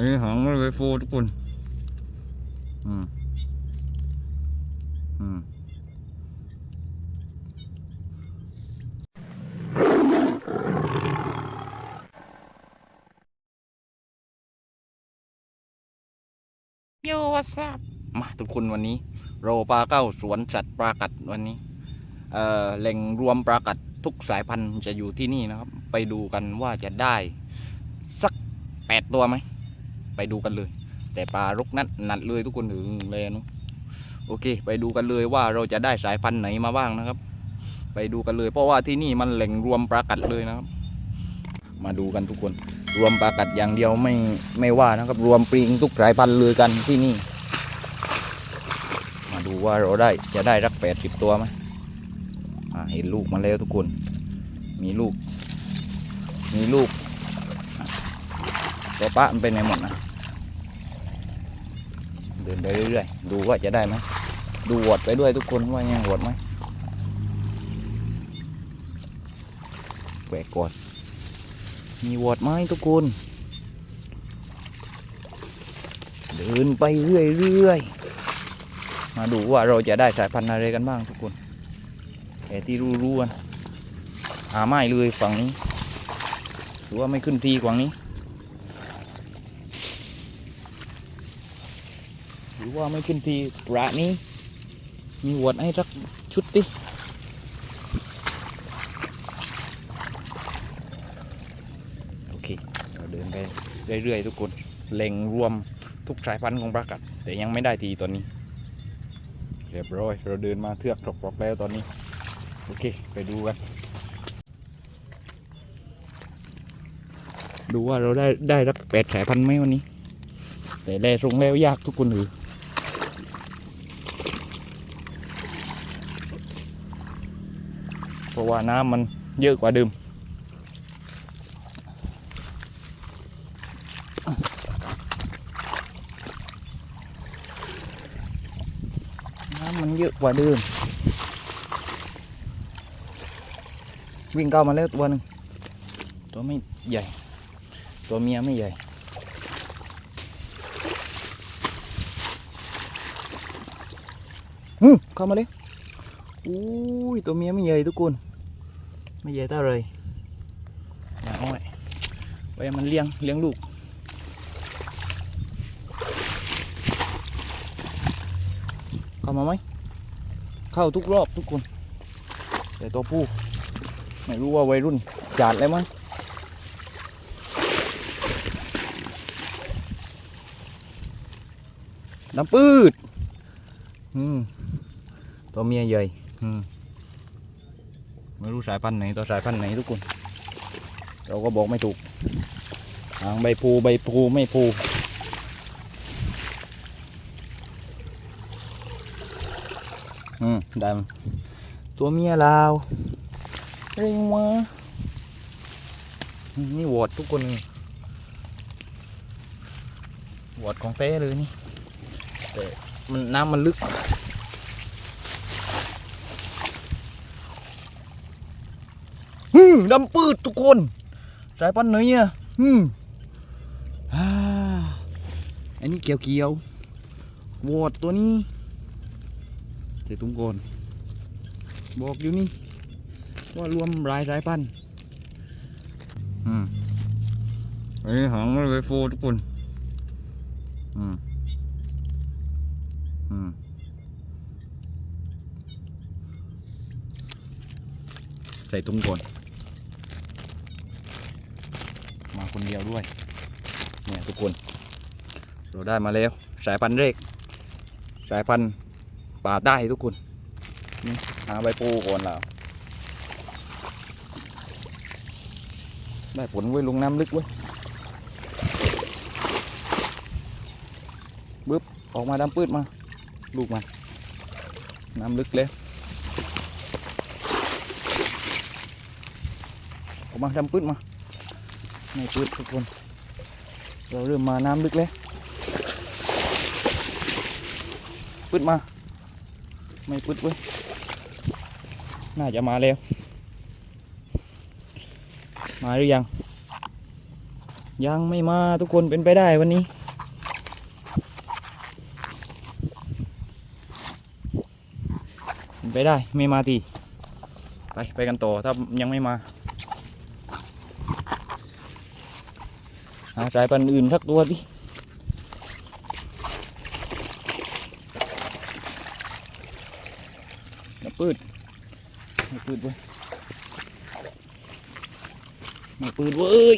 อันนี้หางมันเลยฟูทุกคนอืมอืมโยวัสบมาทุกคนวันนี้โรปลาเก้าสวนสัตว์ปลากัดวันนี้เอ่อแหล่งรวมปลากัดทุกสายพันธุ์จะอยู่ที่นี่นะครับ ไปดูกันว่าจะได้สักแปดตัวไหม ไปดูกันเลย แต่ปลารกนัดนัดเลยทุกคนถึงเลยนุโอเค ไปดูกันเลยว่าเราจะได้สายพันธุ์ไหนมาบ้างนะครับ ไปดูกันเลย เพราะว่าที่นี่มันแหล่งรวมปลากัดเลยนะครับ มาดูกันทุกคน รวมปลากัดอย่างเดียวไม่ไม่ว่านะครับ รวมปริงทุกสายพันธุ์เลยกันที่นี่ มาดูว่าเราได้จะได้รักแปดสิบตัวไหมเห็นลูกมาแล้วทุกคน มีลูก มีลูกตัวปะมันเป็นไงหมดนะ ดินไปเรื่อยๆ ดูว่าจะได้ไหม ดูวอดไปด้วยทุกคนว่ายังวอดไหมแหวกก่อนมีวอดไหมทุกคน เดินไปเรื่อยๆ มาดูว่าเราจะได้สายพันธุ์อะไรกันบ้างทุกคนแต่ที่รู้ๆกันหาไม่เลยฝั่งนี้ หรือว่าไม่ขึ้นทีฝั่งนี้ หรือว่าไม่ขึ้นทีประนี้ มีวดให้สักชุดดิโอเคเราเดินไปเรื่อยๆทุกคนเล็งรวมทุกสายพันธุ์ของปลากัด แต่ยังไม่ได้ทีตอนนี้ เรียบร้อย เราเดินมาเทือกตกปลอกแล้วตอนนี้ โอเค ไปดูกัน ดูว่าเราได้ได้รักแปดสายพันธุ์ไหมวันนี้ แต่แลทรงแล้วยากทุกคนหรือ เพ ราะว่าน้ำมันเยอะกว่าเดิมน้ำมันเยอะกว่าเดิม วิ่งเข้ามาแล้วตัวหนึ่งตัวไม่ใหญ่ ตัวเมียไม่ใหญ่อืมเข้ามาเลยอุ้ยตัวเมียไม่ใหญ่ทุกคน ไม่ใหญ่เท่าเลยอย่าเอาไว้ไว้มันเลี้ยงเลี้ยงลูกเข้ามาไหมเข้าทุกรอบทุกคน แต่ตัวผู้ไม่รู้ว่าวัยรุ่นฉาดแล้วมั้งน้ำปืดอืมตัวเมียใหญ่อืม ไม่รู้สายพันธุ์ไหนตัวสายพันธุ์ไหนทุกคน เราก็บอกไม่ถูกหางใบพูใบพูไม่พูอืมดำตัวเมียลาวเร่งมานี่วอดทุกคนเลยวอดของเต้เลยนี่แต่มันน้ำมันลึก ฮึม ดำปืดทุกคน สายพันธุ์ไหนเนี่ยฮึมอ่าอันนี้เกี่ยวเกี่ยววอดตัวนี้ใส่ตุ้มก่อนบอกอยู่นี่ ว่ารวมหลายสายพันธุ์อืมอันนี้หางมันเลยฟูทุกคน อืม อืมใส่ตุ้มก่อน มา คนเดียวด้วยเนี่ยทุกคน เราได้มาแล้วสายพันธุ์เรก สายพันธุ์ป่าใต้ทุกคนนี่หาใบปูก่อนแล้วได้ผลเว้ลงน้ำลึกเว้ยบึ๊บออกมาดำปืดมา ลูกมันน้ำลึกเลยออกมาดำปืดมา ไม่ปืดทุกคน เราเริ่มมาน้ำลึกแล้วปืดมา ไม่ปืดเว้ยน่าจะมาแล้ว มาหรือยัง ยังไม่มาทุกคนเป็นไปได้วันนี้เป็นไปได้ไม่มาทีไปไปกันต่อถ้ายังไม่มาาสายพันธุ์อื่นสักตัวดิอย่าปืดอย่าปืดเว้ยอย่าปืดเว้ย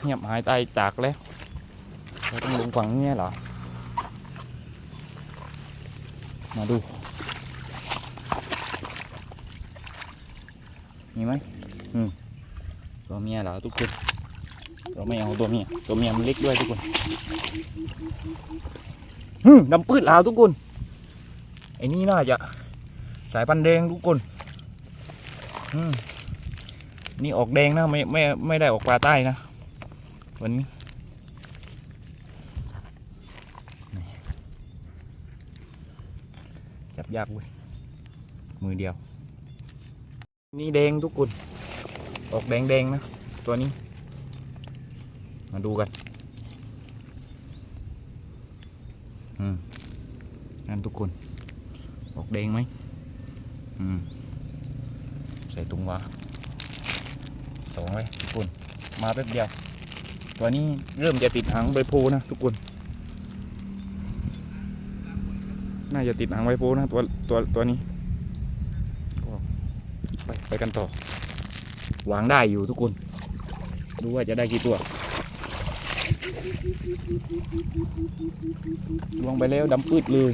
เงียบหายตายจากแล้วเราต้องลงฝั่งนี้เหรอ มาดูมีไหมอืมตัวเมียเหรอทุกคนเราไม่เอาตัวเมียตัวเมียมันเล็กด้วยทุกคนฮึมดำปืดแล้วทุกคนไอ้นี่น่าจะสายพันธุ์แดงทุกคน อืมนี่ออกแดงนะไม่ไม่ไม่ได้ออกปลาใต้นะวันนี้ จับยากเว้ยมือเดียว นี่แดงทุกคนออกแดงแดงๆนะ ตัวนี้ มาดูกัน อืมนั่นทุกคนออกแดงไหมอืมใส่ถุงวะสองไว้ทุกคนมาแป๊บเดียว ตัวนี้เริ่มจะติดหางใบโพนะทุกคน น่าจะติดหางใบโพนะตัวตัวตัวนี้ก็ไปไปกันต่อวางได้อยู่ทุกคน ดูว่าจะได้กี่ตัวลวงไปแล้วดำปืดเลย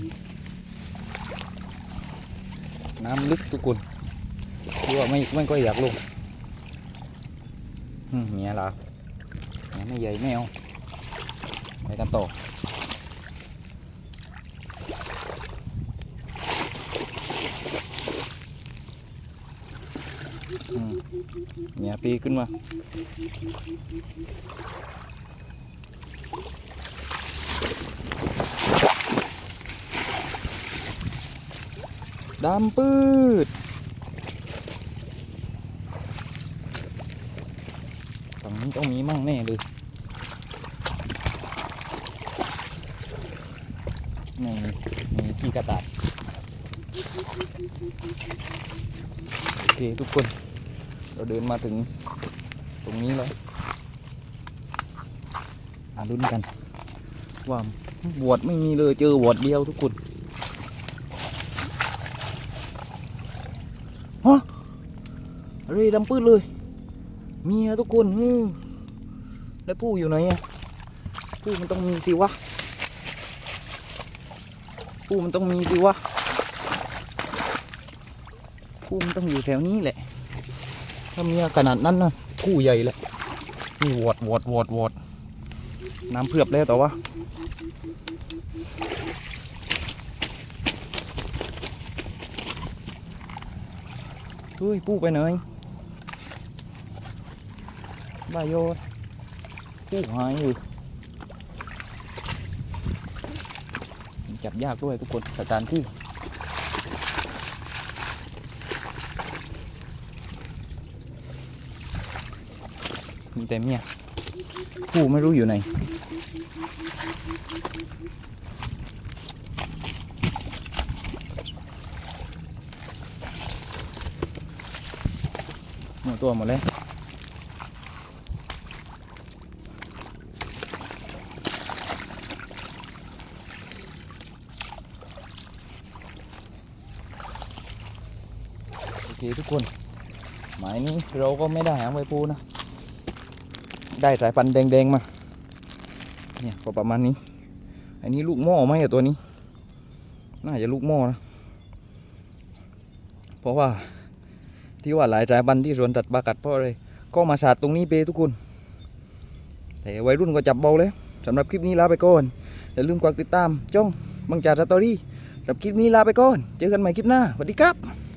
น้ำลึกทุกคนคือว่าไม่ไม่ก็อยากลงเมียเหรอไม่ใหญ่ไม่เอาไปกันต่อ เนี่ยปีขึ้นมา ดำปืดฝั่งนี้ต้องมีมั่งแน่เลยนี่มีขี้กระต่ายโอเคทุกคน เราเดินมาถึงตรงนี้แล้วอาลุ้นกัน ว่าบวชไม่มีเลยเจอบวชเดียวทุกคนฮะเรดำปื้ดเลยเมียทุกคนอืแล้วผู้อยู่ไหนอะผู้มันต้องมีสิวะผู้มันต้องมีสิวะผู้มันต้องอยู่แถวนี้แหละ ถ้ามีขนาดนั้นนะผู้ใหญ่แหละนี่วอดวอดวอดวอดน้ำเพือบแล้วแต่ว่าเฮ้ยปูไปไหนบายโยปูหายอยู่จับยากด้วยทุกคนสถานที่ มีแต่เมียผู้ไม่รู้อยู่ไหน หมดตัวหมดเลยโอเคทุกคน หมายนี้เราก็ไม่ได้หางใบปูนะ ได้สายพันธุ์แดงๆมาเนี่ยก็ประมาณนี้ อันนี้ลูกหม้อไหมอะตัวนี้ น่าจะลูกหม้อนะ เพราะว่าที่ว่าหลายสายพันธุ์ที่สวนตัดปากัดเพราะอะไรก็มาสาดตรงนี้เปทุกคน แต่วัยรุ่นก็จับเบาแล้วสำหรับคลิปนี้ลาไปก่อน อย่าลืมกดติดตามจ้องบังจ่าสตอรี่สำหรับคลิปนี้ลาไปก่อน เจอกันใหม่คลิปหน้าสวัสดีครับ